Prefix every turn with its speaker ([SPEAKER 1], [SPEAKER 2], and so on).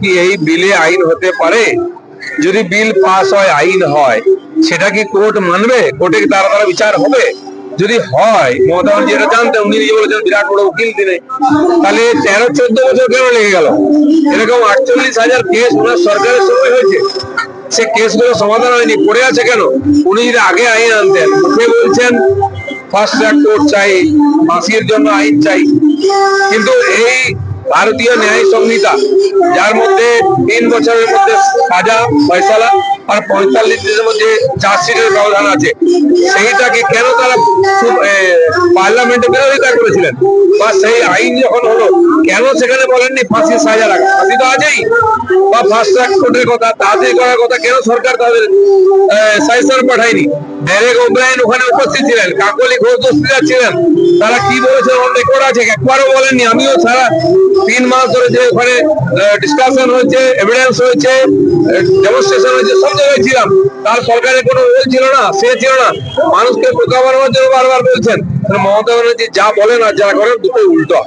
[SPEAKER 1] কি এই বিলে আইন হতে পারে? যদি বিল পাস হয়, আইন হয়, সেটা কি কোর্ট মানবে? কোর্টে তারা বিচার হবে? যদি হয়, মমতা ব্যানার্জি এটা জানতেন, উনি নিজে বলেছেন, বিরাট বড় উকিল তিনি। তাহলে তেরো, চোদ্দ বছর কেন লেগে গেল? এরকম আটচল্লিশ হাজার কেস ওনার সরকারের সময় হয়েছে। সে কেসগুলো সমাধান হয়নি, পড়ে আছে কেন? উনি যদি আগে আইন আনতেন মুখে বলছেন, ফার্স্ট ট্র্যাক কোর্ট চাই, ফাঁসির জন্য আইন চাই। কিন্তু এই ভারতীয় ন্যায় সংহিতা, যার মধ্যে তিন বছরের মধ্যে সাজা ফয়সালা আর পঁয়তাল্লিশ দিনের মধ্যে চার্জশিটের ব্যবধান আছে। সেইটাকে কেন তারা পার্লামেন্টে বিরোধিতা করেছিলেন? বা সেই আইন যখন হলো, কেন সেখানে বলেননি ফাঁসির সাজা রাখা? ফাঁসি তো আছেই। বা ফার্স্ট ট্র্যাক কোর্টের কথা তাড়াতাড়ি করার কথা কেন সরকার তাদের সাইসার পাঠায়নি? ওখানে উপস্থিত ছিলেন, কাকলি ছিলেন। তারা কি বলেছেন আছে? আমিও তিন মাস ধরে ডিসকাশন হয়েছে এভিডেন্স হয়েছে হয়েছে, সব তার সরকারের কোনো ছিল না, সে ছিল না। মানুষকে বোকা বানানোর জন্য বারবার বলছেন। মমতা ব্যানার্জি যা বলেন আর যা করেন, দুটোই উল্টো।